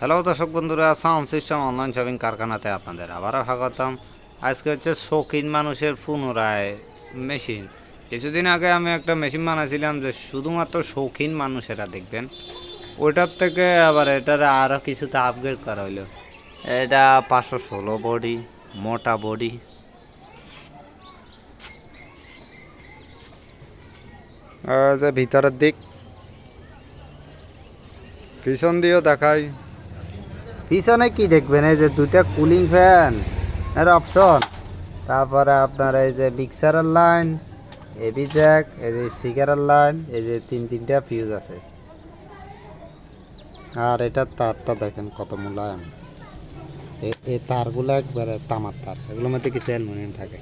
Hello দর্শক বন্ধুরা, sound system, online shopping কারখানাতে আপনাদের আবারও স্বাগতম। আজকে হচ্ছে শৌখিন মানুষের পুনরায় মেশিন। কিছুদিন আগে আমি একটা মেশিন বানাইছিলাম যে শুধুমাত্র শৌখিন মানুষেরা দেখবেন। ওইটার থেকে আবার এটার আরও কিছুতে আপগ্রেড করা হইল। এটা পাঁচশো ষোলো বডি, মোটা বডি। যে ভিতরের দিক। পিছন দিয়েও দেখাই। পিছনে কি দেখবেন? এই যে দুইটা কুলিং ফ্যান এর অপশন তারপরে আপনার এই যে মিক্সারের লাইন এবি জ্যাক এই যে স্পিকারের লাইন এই যে তিন তিনটা ফিউজ আছে। আর এটার তারটা দেখেন কত মূল্যায়ন এই তারগুলো একবারে তামার তার। এগুলোর মধ্যে কিছু অ্যালুমিনিয়াম থাকে।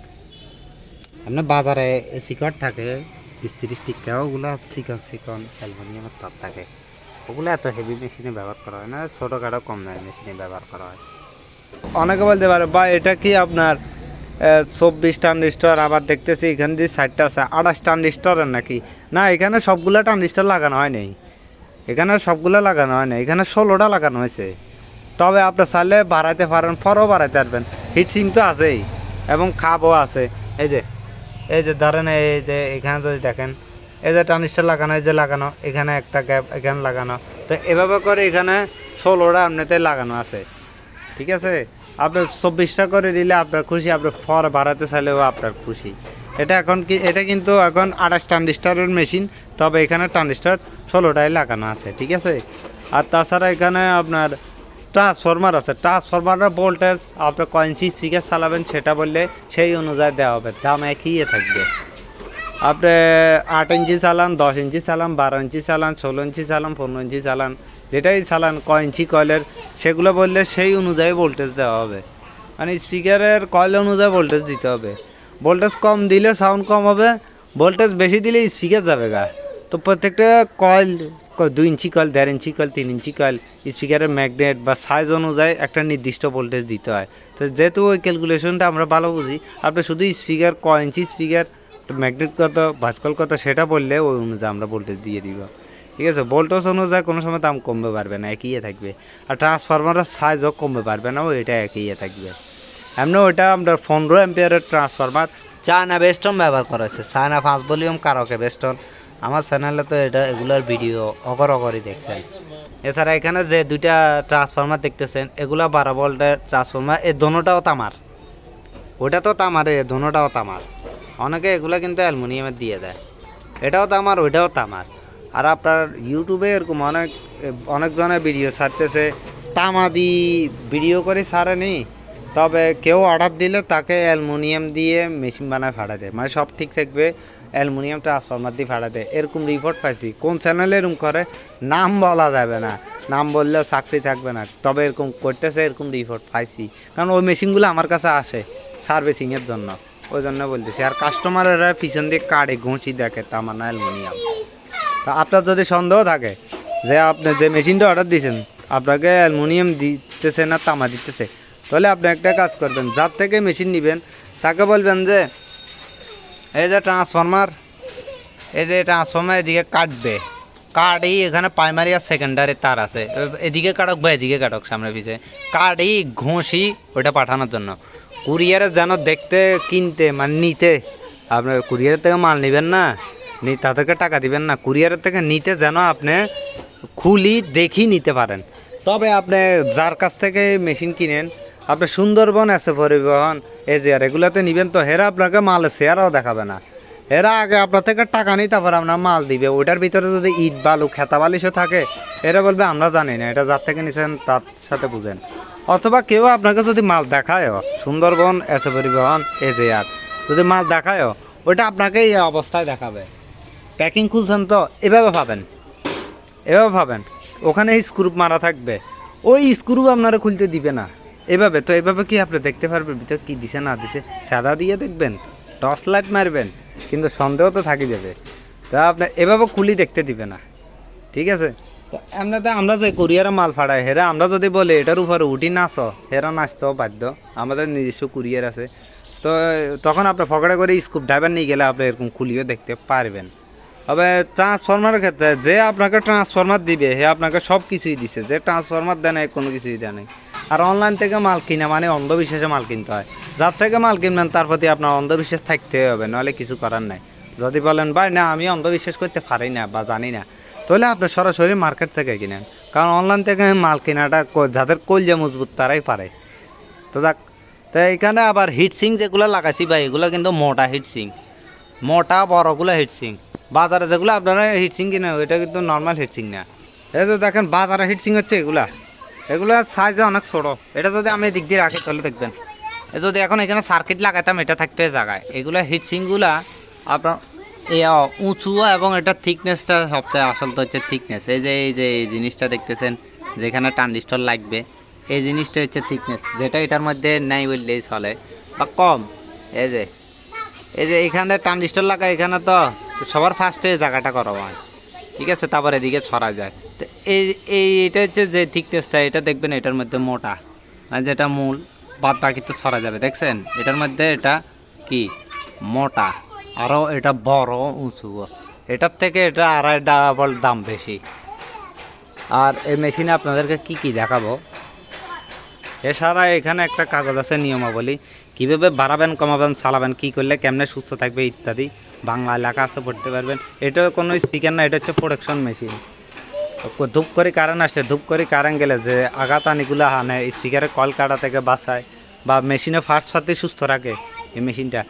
আপনার বাজারে সিকট থাকে স্ত্রিশ টিকা ওগুলো চিকন চিকন অ্যালুমিনিয়ামের তার থাকে। ওগুলো এত হেভি মেশিনে ব্যবহার করা হয় না, ছোটোখাটো কম দামি মেশিনে ব্যবহার করা হয়। অনেকে বলতে পারে, বা, এটা কি আপনার চব্বিশ ট্রানজিস্টর আবার দেখতেছি এখানে যে সাইডটা আছে, আঠাশ ট্রানজিস্টরের নাকি? না, এখানে সবগুলো ট্রানজিস্টর লাগানো হয় নাই। এখানে সবগুলো লাগানো হয় না এখানে ষোলোটা লাগানো হয়েছে। তবে আপনি চাইলে বাড়াইতে পারেন ফরও বাড়াইতে পারবেন। হিটসিং তো আছেই, এবং খাবও আছে। এই যে এই যে ধরেন, এই যে এখানে যদি দেখেন এই যে ট্রানজিস্টর লাগানো, এই যে লাগানো, এখানে একটা গ্যাপ এখানে লাগানো। তো এভাবে করে এখানে ষোলোটা আপনাতে লাগানো আছে। ঠিক আছে? আপনার চব্বিশটা করে দিলে আপনার খুশি, আপনার ফর বাড়াতে চাইলেও আপনার খুশি। এটা এখন কি, এটা কিন্তু এখন আঠাশ ট্রানজিস্টারের মেশিন তবে এখানে ট্রানজিস্টার ষোলোটাই লাগানো আছে। ঠিক আছে? আর তাছাড়া এখানে আপনার ট্রান্সফরমার আছে। ট্রান্সফরমারের ভোল্টেজ আপনি কয়েন্সি স্পিকার চালাবেন সেটা বললে সেই অনুযায়ী দেওয়া হবে। দাম একই থাকবে। আপনি আট ইঞ্চি চালান, দশ ইঞ্চি চালান, বারো ইঞ্চি চালান, ষোলো ইঞ্চি চালান, পনেরো ইঞ্চি চালান, যেটাই চালান ক ইঞ্চি কয়েলের, সেগুলো বললে সেই অনুযায়ী ভোল্টেজ দেওয়া হবে। মানে স্পিকারের কয়েল অনুযায়ী ভোল্টেজ দিতে হবে। ভোল্টেজ কম দিলে সাউন্ড কম হবে ভোল্টেজ বেশি দিলে স্পিকার যাবে গা। তো প্রত্যেকটা কয়েল, দুই ইঞ্চি কয়েল, দেড় ইঞ্চি কয়েল, তিন ইঞ্চি কয়েল স্পিকারের ম্যাগনেট বা সাইজ অনুযায়ী একটা নির্দিষ্ট ভোল্টেজ দিতে হয়। তো যেহেতু ওই ক্যালকুলেশনটা আমরা ভালো বুঝি, আপনি শুধু স্পিকার ক ইঞ্চি স্পিকার ম্যাগনেট কত ভাস্কল কত সেটা বললে ওই অনুযায়ী আমরা ভোল্টেজ দিয়ে দিব। ঠিক আছে? ভোল্টেজ অনুযায়ী কোনো সময় দাম কমবে পারবে না, একই ইয়ে থাকবে। আর ট্রান্সফরমারের সাইজও কমবে পারবে না ওইটা একই ইয়ে থাকবে। এমনি ওইটা আমরা পনেরো এম্পিয়ারের ট্রান্সফরমার চায়না বেস্টন ব্যবহার করা হয়েছে চায়না পাঁচ ভলিউম কারকে বেস্টন আমার চ্যানেলে তো এটা, এগুলোর ভিডিও অগর অগরই দেখছেন। এছাড়া এখানে যে দুইটা ট্রান্সফরমার দেখতেছেন, এগুলা বারো ভোল্টের ট্রান্সফরমার এই দোনোটাও তামার। ওটা তো তামার, এ দোনোটাও তামার। অনেকে এগুলো কিন্তু অ্যালুমিনিয়ামের দিয়ে দেয়। এটাও তামার ওইটাও তামার আর আপনার ইউটিউবে এরকম অনেক অনেকজনের ভিডিও ছাড়তেছে, তামা দি ভিডিও করে ছাড়েনি, তবে কেউ অর্ডার দিলে তাকে অ্যালুমিনিয়াম দিয়ে মেশিন বানায় ফাড়া দেয়। মানে সব ঠিক থাকবে, অ্যালুমিনিয়াম ট্রান্সফরমার দিয়ে ফাড়া দেয়। এরকম রিপোর্ট পাইছি, কোন চ্যানেলে এরকম করে, নাম বলা যাবে না। নাম বললেও চাকরি থাকবে না। তবে এরকম করতেছে, এরকম রিপোর্ট পাইছি। কারণ ওই মেশিনগুলো আমার কাছে আসে সার্ভিসিংয়ের জন্য। ওই জন্য বলতেছি। আর কাস্টমারেরা পিছন দিয়ে কাড়ে ঘুঁচি দেখে তামার না অ্যালুমিনিয়াম। তা আপনার যদি সন্দেহ থাকে যে আপনি যে মেশিনটা অর্ডার দিয়েছেন, আপনাকে অ্যালুমিনিয়াম দিতেছে না, তামা দিতেছে, তাহলে আপনি একটা কাজ করবেন, যার থেকে মেশিন নেবেন, তাকে বলবেন যে, এই যে ট্রান্সফরমার এই যে ট্রান্সফরমার এদিকে কাটবে। কাটেই এখানে প্রাইমারি আর সেকেন্ডারি তার আছে। এদিকে কাটক বা এদিকে কাটক সামনে পিছে। কাটেই ঘষি ওটা পাঠানোর জন্য। কুরিয়ারে যেন দেখতে, কিনতে মানে নিতে। আপনার কুরিয়ারের থেকে মাল নেবেন না, নি, তাদেরকে টাকা দিবেন না। কুরিয়ারের থেকে নিতে যেন আপনি খুলি দেখি নিতে পারেন। তবে আপনি যার কাছ থেকে মেশিন কিনেন, আপনি সুন্দরবন আছে পরিবহন এই যে আর এগুলোতে নিবেন তো, হেরা আপনাকে মাল শেয়ারও দেখাবে না। এরা আগে আপনার থেকে টাকা নিই, তারপর আপনার মাল দিবে। ওটার ভিতরে যদি ইট বালু, খেতা বালিশও থাকে, এরা বলবে, আমরা জানি না, এটা যার থেকে নিছেন, তার সাথে বুঝেন। অথবা কেউ আপনাকে যদি মাল দেখায়ও, সুন্দরবন, এসে পরিবহন এ যে আর, যদি মাল দেখায়ও ওটা আপনাকে এই অবস্থায় দেখাবে। প্যাকিং খুলছেন তো, এভাবে ভাবেন। এভাবে ভাবেন। ওখানে স্ক্রুপ মারা থাকবে। ওই স্ক্রুপ আপনারা খুলতে দিবে না। এভাবে, তো এভাবে কি আপনি দেখতে পারবেন? ভিতরে কি দিছে, না দিছে? সাদা দিয়ে দেখবেন? টর্চ লাইট মারবেন। কিন্তু সন্দেহ তো থাকি যাবে। তা আপনার এভাবে খুলি দেখতে দিবে না। ঠিক আছে? এমনিতে আমরা যে কুরিয়ারে মাল ফাড়াই, হেরা আমরা যদি বলি এটার উপরে উঠি নাচ, হেরা নাচতেও বাধ্য। আমাদের নিজস্ব কুরিয়ার আছে। তো তখন আপনি ফকড়ে করে স্কুপ ড্রাইভার নিয়ে গেলে আপনি এরকম খুলিও দেখতে পারবেন। তবে ট্রান্সফরমারের ক্ষেত্রে যে আপনাকে ট্রান্সফরমার দিবে হে আপনাকে সব কিছুই দিছে। যে ট্রান্সফরমার দেয় নাই, কোনো কিছুই দেয় নাই। আর অনলাইন থেকে মাল কিনা মানে অন্ধবিশ্বাসে মাল কিনতে হয়। যার থেকে মাল কিনবেন, তার প্রতি আপনার অন্ধবিশ্বাস থাকতে হবে, নাহলে কিছু করার নাই। যদি বলেন, ভাই, না, আমি অন্ধবিশ্বাস করতে পারি না বা জানি না। তাহলে আপনি সরাসরি মার্কেট থেকে কিনেন। কারণ অনলাইন থেকে মাল কেনাটা যাদের কলজা মজবুত, তারাই পারে। তো যাক, তো এখানে আবার হিটসিং যেগুলো লাগাইছি ভাই, এগুলো কিন্তু মোটা হিটসিং মোটা, বড়গুলো হিটসিং বাজারে যেগুলো আপনারা হিটসিং কিনে ওইটা কিন্তু নর্মাল হিটসিং না। এই যে দেখেন, বাজারে হিটসিং হচ্ছে এগুলা। এগুলো সাইজে অনেক ছোটো। এটা যদি আমি দিক দিয়ে রাখি, তাহলে দেখবেন। যদি এখন এখানে সার্কিট লাগাতাম এটা থাকতে জায়গায়। এগুলো হিটসিংগুলা আপনার উঁচু এবং এটা থিকনেসটা সবচেয়ে আসল তো হচ্ছে থিকনেস এই যে এই যে, এই জিনিসটা দেখতেছেন, যেখানে ট্রানজিস্টর লাগবে, এই জিনিসটা হচ্ছে থিকনেস যেটা এটার মধ্যে নাই বললেই চলে। বা কম। এই যে এই যে এখানে ট্রানজিস্টর লাগা, এখানে তো সবার ফার্স্টে জায়গাটা করা হয় ঠিক আছে? তারপর এদিকে ছড়া যায়। তো এই এই, এটা হচ্ছে যে থিকনেসটা এটা দেখবেন এটার মধ্যে মোটা। আর যেটা মূল, বাদ বাকি তো ছড়া যাবে। দেখছেন? এটার মধ্যে এটা কি? মোটা। আরও এটা বড়, উঁচু। এটার থেকে এটা আড়াই ডাবল দাম বেশি। আর এই মেশিনে আপনাদেরকে কি কি দেখাবো? এছাড়া এখানে একটা কাগজ আছে নিয়মাবলী। কীভাবে বাড়াবেন, কমাবেন, চালাবেন, কী করলে কেমনে সুস্থ থাকবে ইত্যাদি। বাংলা লেখা আছে, পড়তে পারবেন। এটা কোনো স্পিকার না, এটা হচ্ছে প্রোডাকশন মেশিন ধূপ করে কারেন্ট আসছে, ধূপ করে কারেন্ট গেলে যে আঘাত আনিগুলো হানে স্পিকারে কল কাটা থেকে বাঁচায় বা মেশিনে ফার্স্ট ফাতে সুস্থ রাখে এই মেশিনটা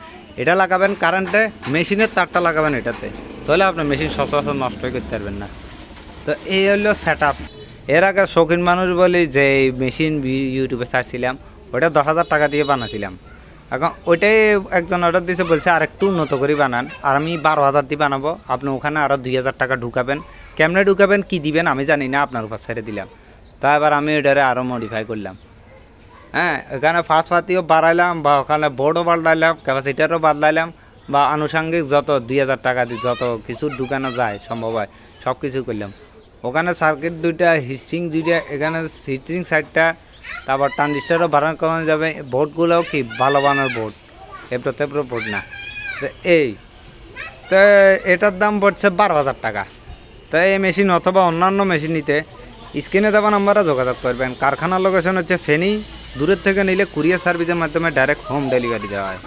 এটা লাগাবেন কারেন্টে মেশিনের তারটা লাগাবেন এটাতে। তাহলে আপনার মেশিন সচরাচর নষ্টই করতে পারবেন না। তো এই হলো সেট এর আগে শৌখিন মানুষ বলি যে মেশিন ইউটিউবে ছাড়ছিলাম, ওটা দশ হাজার টাকা দিয়ে বানাছিলাম। এখন ওইটাই একজন অর্ডার দিয়েছে বলছে আর একটু উন্নত করে বানান, আর আমি বারো হাজার দিয়ে বানাবো। আপনি ওখানে আরও দুই হাজার টাকা ঢুকাবেন। কেমনে ঢুকাবেন, কি দিবেন, আমি জানি না, আপনার উপর ছেড়ে দিলাম। তা এবার আমি ওইটারে আরও মডিফাই করলাম। হ্যাঁ এখানে ফার্স্ট পাতিও বাড়াইলাম বা ওখানে বোর্ডও বাড়লাইলাম ক্যাপাসিটারও বাড়লাইলাম বা আনুষঙ্গিক যত দুই হাজার টাকা দিয়ে যত কিছু ঢুকানো যায়, সম্ভব হয় সব কিছু করলাম। ওখানে সার্কিট দুইটা হিটসিং দুইটা, এখানে হিটসিং সাইডটা তারপর ট্রানজিস্টারও বাড়ানো কমানো যাবে। বোর্ডগুলোও কি ভালো বানানোর বোর্ড এপটো তেপটো বোর্ড না। তো এই, তো এটার দাম পড়ছে বারো হাজার টাকা। তো এই মেশিন অথবা অন্যান্য মেশিন নিতে স্ক্রিনে দেওয়া নাম্বারে যোগাযোগ করবেন। কারখানার লোকেশন হচ্ছে ফেনী দূরের থেকে নিলে কুরিয়ার সার্ভিসের মাধ্যমে ডাইরেক্ট হোম ডেলিভারি দেওয়া হয়।